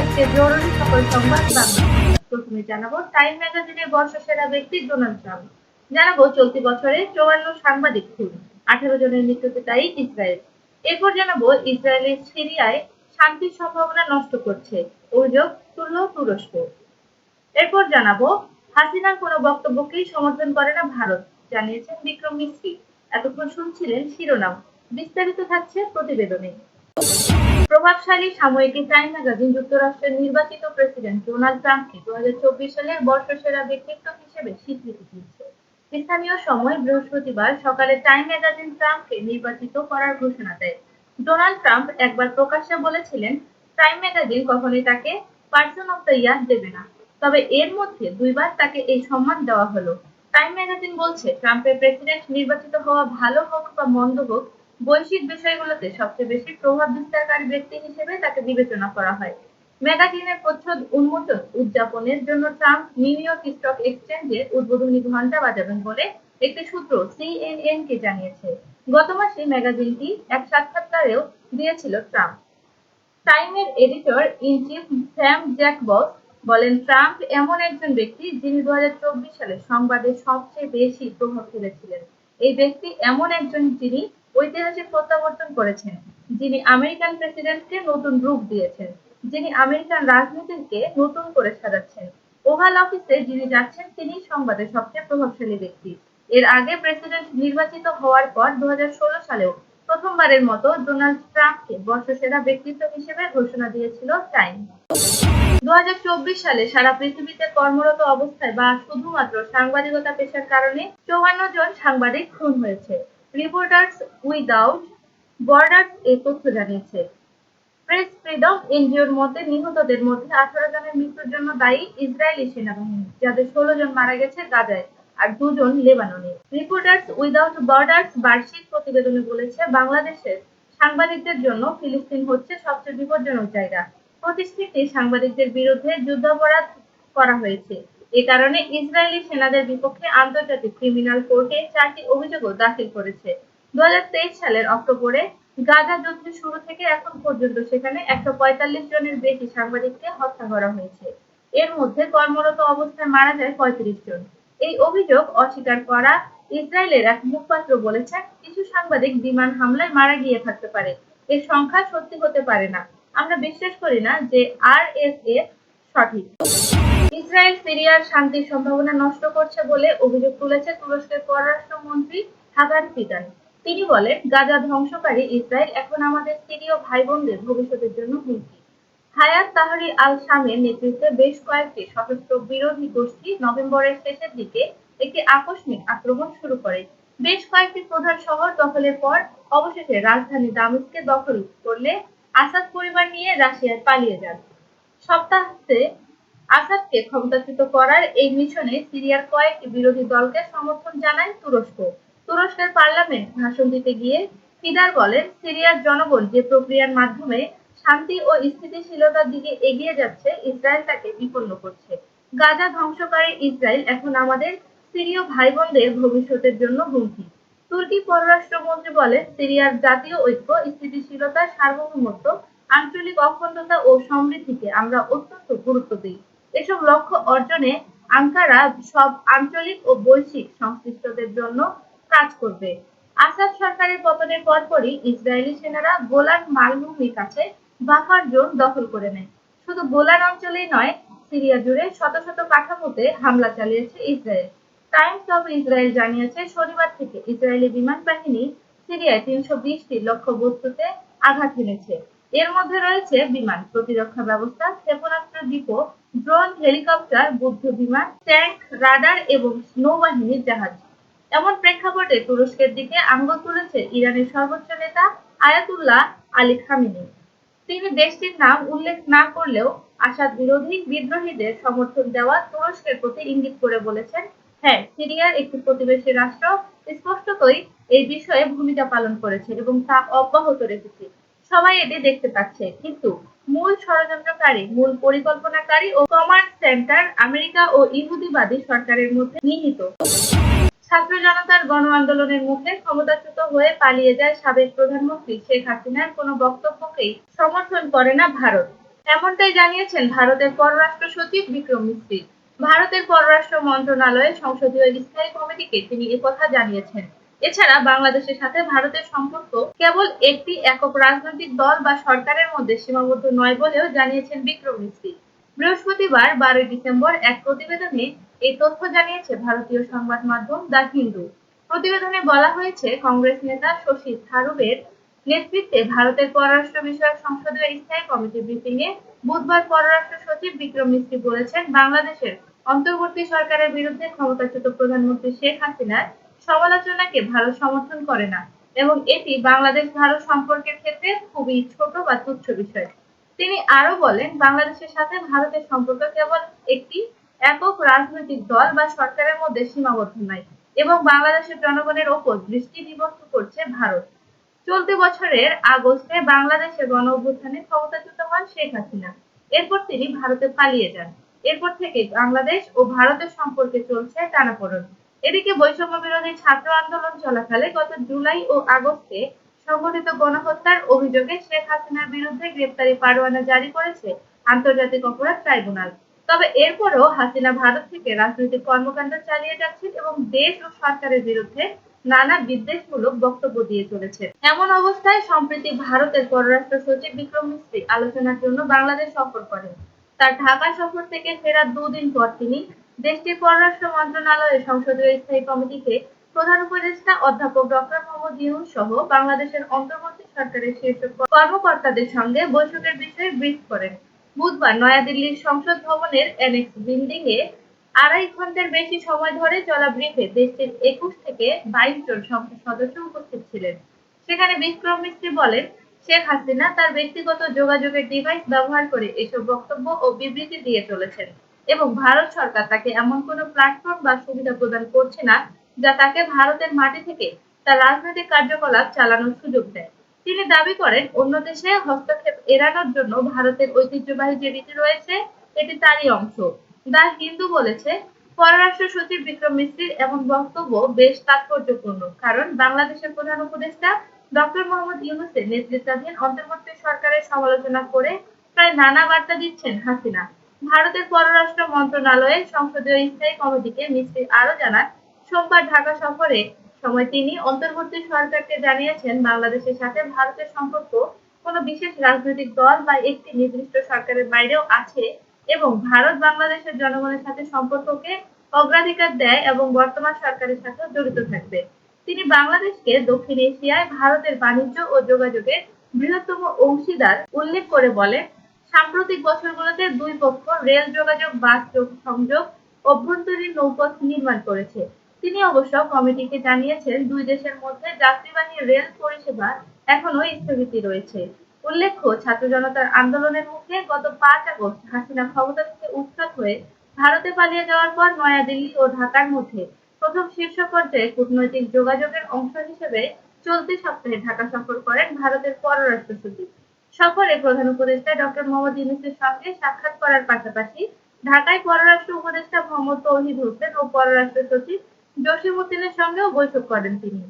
আজকে জরুরি সকল সংবাদ বাংলা। প্রথমে জানাব, টাইম ম্যাগাজিনের বর্ষসেরা ব্যক্তি ডোনাল্ড ট্রাম্প। জানাব, চলতি বছরে চুয়ান্ন সাংবাদিক খুন, আঠারো জনের মৃত্যুতে ইসরায়েল। এরপর জানাব, ইসরায়েলের সিরিয়ায় শান্তির সম্ভাবনা নষ্ট করছে, অভিযোগ তুলল তুরস্ক। এরপর জানাব, হাসিনার কোনো বক্তব্যকেই সমর্থন করে না ভারত, জানিয়েছেন বিক্রম মিস্ত্রি। এতক্ষণ শুনছিলেন শিরোনাম। বিস্তারিত থাকছে প্রতিবেদনে। প্রভাবশালী সাময়িকী টাইম ম্যাগাজিন যুক্তরাষ্ট্রের নির্বাচিত প্রেসিডেন্ট ডোনাল্ড ট্রাম্পকে দু সালের বর্ষসেরা ব্যক্তিত্ব হিসেবে স্বীকৃতি দিয়েছে। স্থানীয় সময় বৃহস্পতিবার সকালে টাইম ম্যাগাজিন ট্রাম্পকে নির্বাচিত করার ঘোষণা দেয়। ডোনাল্ড ট্রাম্প একবার প্রকাশ্যে বলেছিলেন টাইম ম্যাগাজিন কখনোই তাকে পার্সন অফ দ্য ইয়ার দেবে না। তবে এর মধ্যে দুইবার তাকে এই সম্মান দেওয়া হলো। টাইম ম্যাগাজিন বলছে, ট্রাম্পের প্রেসিডেন্ট নির্বাচিত হওয়া ভালো হোক বা মন্দ হোক বৈশ্বিক বিষয়গুলোতে সবচেয়ে বেশি প্রভাব বিস্তারকারী ব্যক্তি হিসেবে তাকে বিবেচনা করা হয়। ম্যাগাজিনের প্রচ্ছদ উন্মোচন উদযাপনের জন্য ট্রাম্প নিউ ইয়র্ক স্টক এক্সচেঞ্জে উদ্বোধনী ঘণ্টা বাজাবেন বলে একটি সূত্র সিএনএন কে জানিয়েছে। গত মাসে ম্যাগাজিনটি এক সাক্ষাৎকারেও দিয়েছিল ট্রাম্প। টাইমের editor in chief Sam Jacobs বলেন, ট্রাম্প এমন একজন ব্যক্তি যিনি দু হাজার চব্বিশ সালে সংবাদে সবচেয়ে বেশি প্রভাব ফেলেছিলেন। এই ব্যক্তি এমন একজন যিনি ঐতিহাসিক প্রত্যাবর্তন করেছেন, যিনি আমেরিকান প্রেসিডেন্টকে নতুন রূপ দিয়েছেন, যিনি আমেরিকান রাজনীতিকে নতুন করে সাজাচ্ছেন। ওভাল অফিসে যিনি যাচ্ছেন, তিনি সংবাদের সবচেয়ে প্রভাবশালী ব্যক্তি। এর আগে প্রেসিডেন্ট নির্বাচিত হওয়ার পর দু সালেও প্রথমবারের মতো ডোনাল্ড ট্রাম্পকে বর্ষসেরা ব্যক্তিত্ব হিসেবে ঘোষণা দিয়েছিল টাইম। দু হাজার চব্বিশ সালে সারা পৃথিবীতে কর্মরত অবস্থায় বা শুধুমাত্র সাংবাদিকতা পেশার কারণে চৌয়ান্ন জন সাংবাদিক খুন হয়েছে। রিপোর্টার্স উইদাউট বর্ডার্স এই তথ্য জানিয়েছে। প্রেস ফ্রিডম এনজিওর মতে নিহতদের মধ্যে আঠারো জনের মৃত্যুর জন্য দায়ী ইসরায়েলি সেনাবাহিনী, যাদের ষোলো জন মারা গেছে গাজায় আর দুজন লেবাননে। রিপোর্টার্স উইদাউট বর্ডার্স বার্ষিক প্রতিবেদনে বলেছে, বাংলাদেশের সাংবাদিকদের জন্য ফিলিস্তিন হচ্ছে সবচেয়ে বিপজ্জনক জায়গা। প্রতিষ্ঠিত সাংবাদিকদের বিরুদ্ধে যুদ্ধাপরাধ করা হয়েছে। এ কারণে ইসরায়েলি সেনাদের বিপক্ষে আন্তর্জাতিক ক্রিমিনাল কোর্টে চারটি অভিযোগও দাখিল করেছে। দু সালের অক্টোবরে গাজা যুদ্ধের শুরু থেকে এখন পর্যন্ত সেখানে একশো পঁয়তাল্লিশ জনের বেশি সাংবাদিককে হত্যা করা হয়েছে। এর মধ্যে কর্মরত অবস্থায় মারা যায় পঁয়ত্রিশ জন। এই অভিযোগ অস্বীকার করা ইসরায়েলের এক মুখপাত্র বলেছেন, কিছু সাংবাদিক বিমান হামলায় মারা গিয়ে থাকতে পারে। এর সংখ্যা সত্যি হতে পারে না। আমরা বিশ্বাস করি না যে আর এস এফ সঠিক। ইসরায়েল, সিরিয়ার শান্তির সম্ভাবনা নষ্ট করছে বলে অভিযোগ তুলেছে তুরস্কের পররাষ্ট্রমন্ত্রী হাগান ফিদান তিনি বলেন, গাজা ধ্বংসকারী ইসরায়েল এখন আমাদের সিরীয় ভাই বোনদের ভবিষ্যতের জন্য হুমকি। হায়াত তাহরি আল শামের নেতৃত্বে বেশ কয়েকটি সশস্ত্র বিরোধী গোষ্ঠী নভেম্বরের শেষের দিকে একটি আকস্মিক আক্রমণ শুরু করে। বেশ কয়েকটি প্রধান শহর দখলের পর অবশেষে রাজধানী দামেস্কে দখল করলে আসাদ পরিবার নিয়ে রাশিয়ায় পালিয়ে যান। সপ্তাহে আসাদকে ক্ষমতাচ্যুত করার এই মিশনে সিরিয়ার কয়েকটি বিরোধী দলকে সমর্থন জানায় তুরস্ক। তুরস্কের পার্লামেন্ট ভাষণ দিতে গিয়ে ফিদার বলেন, সিরিয়ার জনগণ যে প্রক্রিয়ার মাধ্যমে শান্তি ও স্থিতিশীলতার দিকে এগিয়ে যাচ্ছে, ইসরায়েল তাকে বিপন্ন করছে। গাজা ধ্বংসকারী ইসরায়েল এখন আমাদের সিরীয় ভাই বোনদের ভবিষ্যতের জন্য হুমকি। তুর্কি পররাষ্ট্রমন্ত্রী বলেন, সিরিয়ার জাতীয় ঐক্য, স্থিতিশীলতা, সার্বভৌমত্ব, আঞ্চলিক অখণ্ডতা ও সমৃদ্ধিকে আমরা অত্যন্ত গুরুত্ব দিই। এসব লক্ষ্য অর্জনে আঙ্কারা সব আঞ্চলিক ও বৈশ্বিক সংশ্লিষ্টদের জন্য কাজ করবে। আসাদ সরকারের পতনের পরপরই ইসরায়েলি সেনারা গোলান মালভূমির কাছে বাফার জোন দখল করে নেয়। শুধু গোলান অঞ্চলেই নয়, সিরিয়া জুড়ে শত শত কাঠামোতে হামলা চালিয়েছে ইসরায়েল। টাইমস অফ ইসরায়েল জানিয়েছে, শনিবার থেকে ইসরায়েলি বিমান বাহিনী সিরিয়ায় তিনশো বিশটি লক্ষ্যবস্তুতে আঘাত হেনেছে। এর মধ্যে রয়েছে বিমান প্রতিরক্ষা ব্যবস্থা ক্ষেপণাস্ত্র ডিপো, ড্রোন, হেলিকপ্টার বুদ্ধ বিমান, ট্যাঙ্ক, রাডার এবং নৌবাহিনীর জাহাজ। এমন প্রেক্ষাপটে তুরস্কের দিকে আঙ্গুল তুলেছে ইরানের সর্বোচ্চ নেতা আয়াতুল্লাহ আলী খামিনি। তিনি দেশটির নাম উল্লেখ না করলেও আসাদ বিরোধী বিদ্রোহীদের সমর্থন দেওয়া তুরস্কের প্রতি ইঙ্গিত করে বলেছেন হ্যাঁ সিরিয়ার একটি প্রতিবেশী রাষ্ট্র স্পষ্টতই এই বিষয়ে ভূমিকা পালন করেছে এবং তা অব্যাহত রেখেছে। সবাই এটি দেখতে পাচ্ছে। কিন্তু মূল ষড়যন্ত্রকারী, মূল পরিকল্পনাকারী ও কমান্ড সেন্টার আমেরিকা ও ইহুদিবাদী সরকারের মধ্যে নিহিত ছাত্র জনতার গণ আন্দোলনের মুখে ক্ষমতাচ্যুত হয়ে পালিয়ে যায় সাবেক প্রধানমন্ত্রী শেখ হাসিনার কোনো বক্তব্যকেই সমর্থন করে না ভারত। এমনটাই জানিয়েছেন ভারতের পররাষ্ট্র সচিব বিক্রম মিস্ত্রি। ভারতের পররাষ্ট্র মন্ত্রণালয়ের সংসদীয় স্থায়ী কমিটিকে তিনি একথা জানিয়েছেন। এছাড়া বাংলাদেশের সাথে ভারতের সম্পর্ক কেবল একটি একক রাজনৈতিক দল বা সরকারের মধ্যে সীমাবদ্ধ নয় বলেও জানিয়েছেন বিক্রম মিস্ত্রি বৃহস্পতিবার, বারোই ডিসেম্বর, এক প্রতিবেদনে এই তথ্য জানিয়েছে ভারতীয় সংবাদ মাধ্যম দ্য হিন্দু। প্রতিবেদনে বলা হয়েছে, কংগ্রেস নেতা শশী থারুরের নেতৃত্বে ভারতের পররাষ্ট্র বিষয়ক সংসদীয় স্থায়ী কমিটি ব্রিফিং এ বুধবার পররাষ্ট্র সচিব বিক্রম মিস্ত্রি বলেছেন, বাংলাদেশের অন্তর্বর্তী সরকারের বিরুদ্ধে ক্ষমতাচ্যুত প্রধানমন্ত্রী শেখ হাসিনার সমালোচনাকে ভারত সমর্থন করে না এবং এটি বাংলাদেশ ভারত সম্পর্কের ক্ষেত্রে খুবই ছোট বা তুচ্ছ বিষয়। তিনি আরও বলেন, বাংলাদেশের সাথে ভারতের সম্পর্ক কেবল একটি একক রাজনৈতিক দল বা সরকারের মধ্যে সীমাবদ্ধ নয় এবং বাংলাদেশের জনগণের ওপর দৃষ্টি নিবদ্ধ করছে ভারত। চলতি বছরের আগস্টে বাংলাদেশে গণ অভ্যুত্থানে ক্ষমতাচ্যুত হন শেখ হাসিনা। এরপর তিনি ভারতে পালিয়ে যান। এরপর থেকে বাংলাদেশ ও ভারতের সম্পর্কে চলছে টানাপোড়েন। এদিকে বৈষম্য বিরোধী ছাত্র আন্দোলন চলাকালে গত জুলাই ও আগস্টে সংঘটিত গণহত্যার অভিযোগে শেখ হাসিনার বিরুদ্ধে গ্রেপ্তারি পরোয়ানা জারি করেছে আন্তর্জাতিক অপরাধ ট্রাইব্যুনাল। তবে এরপরও হাসিনা ভারত থেকে রাজনৈতিক কর্মকাণ্ড চালিয়ে যাচ্ছেন এবং দেশ ও সরকারের বিরুদ্ধে নানা বিদ্বেষমূলক বক্তব্য দিয়ে চলেছে এমন অবস্থায় সম্প্রতি ভারতের পররাষ্ট্র সচিব বিক্রম মিস্ত্রি আলোচনার জন্য বাংলাদেশ সফর করেন। তার ঢাকা সফর থেকে ফেরার দুদিন পর তিনি দেশটির পররাষ্ট্র মন্ত্রণালয়ের সংসদীয় স্থায়ী কমিটিতে প্রধান উপদেষ্টা অধ্যাপক ডক্টর মোহাম্মদ ইউনুস সহ বাংলাদেশের অন্তর্বর্তী সরকারের শীর্ষ কর্মকর্তাদের সঙ্গে বৈঠকের বিষয়ে ব্রিফ করেন। বুধবার নয়াদিল্লির সংসদ ভবনের এনএক্স বিল্ডিং এ আড়াই ঘণ্টার বেশি সময় ধরে চলা ব্রিফে দেশটির একুশ থেকে বাইশ জন সংসদ সদস্য উপস্থিত ছিলেন। সেখানে বিক্রম মিস্ত্রি বলেন, শেখ হাসিনা তার ব্যক্তিগত যোগাযোগের ডিভাইস ব্যবহার করে এসব বক্তব্য ও বিবৃতি দিয়ে চলেছেন। এবং ভারত সরকার তাকে এমন কোনো প্ল্যাটফর্ম বা সুবিধা প্রদান করছে না যা তাকে ভারতের মাটি থেকে তার রাজনৈতিক কার্যকলাপ চালানোর সুযোগ দেয়। তিনি দাবি করেন, অন্য দেশে হস্তক্ষেপ এড়ানোর জন্য ভারতের ঐতিহ্যবাহী যে রীতি রয়েছে, এটি তারই অংশ। দা হিন্দু বলেছে, পররাষ্ট্র সচিব বিক্রম মিস্ত্রির এমন বক্তব্য বেশ তাৎপর্যপূর্ণ, কারণ বাংলাদেশের প্রধান উপদেষ্টা ডক্টর মোহাম্মদ ইউনুসের নেতৃত্বাধীন অন্তর্বর্তী সরকারের সমালোচনা করে প্রায় নানা বার্তা দিচ্ছেন হাসিনা। ভারতের পররাষ্ট্র মন্ত্রণালয়ের সংসদীয় স্থায়ী কমিটিকে মিস্ত্রি আরও জানান, সোমবার ঢাকা সফরে সময় তিনি অন্তর্বর্তী সরকারকে জানিয়েছেন, বাংলাদেশের সাথে ভারতের সম্পর্ক কোনো বিশেষ রাজনৈতিক দল বা একটি নির্দিষ্ট সরকারের বাইরেও আছে এবং ভারত বাংলাদেশের জনগণের সাথে সম্পর্ককে অগ্রাধিকার দেয় এবং বর্তমান সরকারের সাথে জড়িত থাকবে। তিনি বাংলাদেশকে দক্ষিণ এশিয়ায় ভারতের বাণিজ্য ও যোগাযোগের বৃহত্তম অংশীদার উল্লেখ করে বলেন সাম্প্রতিক বছরগুলোতে দুই পক্ষ রেল যোগাযোগ, বাস সংযোগ, অভ্যন্তরীণ নৌপথ নির্মাণ করেছে। তিনি অবশ্য কমিটিকে জানিয়েছেন, দুই দেশের মধ্যে যাত্রীবাহী রেল পরিষেবা এখনও স্থগিত রয়েছে। উল্লেখ্য, ছাত্র জনতার আন্দোলনের মুখে গত পাঁচ আগস্ট হাসিনা ক্ষমতা থেকে উৎখাত হয়ে ভারতে পালিয়ে যাওয়ার পর নয়াদিল্লি ও ঢাকার মধ্যে প্রথম শীর্ষ পর্যায়ে কূটনৈতিক যোগাযোগের অংশ হিসেবে চলতি সপ্তাহে ঢাকা সফর করেন ভারতের পররাষ্ট্র সচিব সফরে প্রধান উপদেষ্টা ডক্টর মোহাম্মদ ইউনুসের সঙ্গে সাক্ষাৎ করার পাশাপাশি ঢাকায় পররাষ্ট্র উপদেষ্টা মোহাম্মদ তৌহিদ হোসেন ও পররাষ্ট্র সচিব জসিম উদ্দিনের সঙ্গেও বৈঠক করেন তিনি।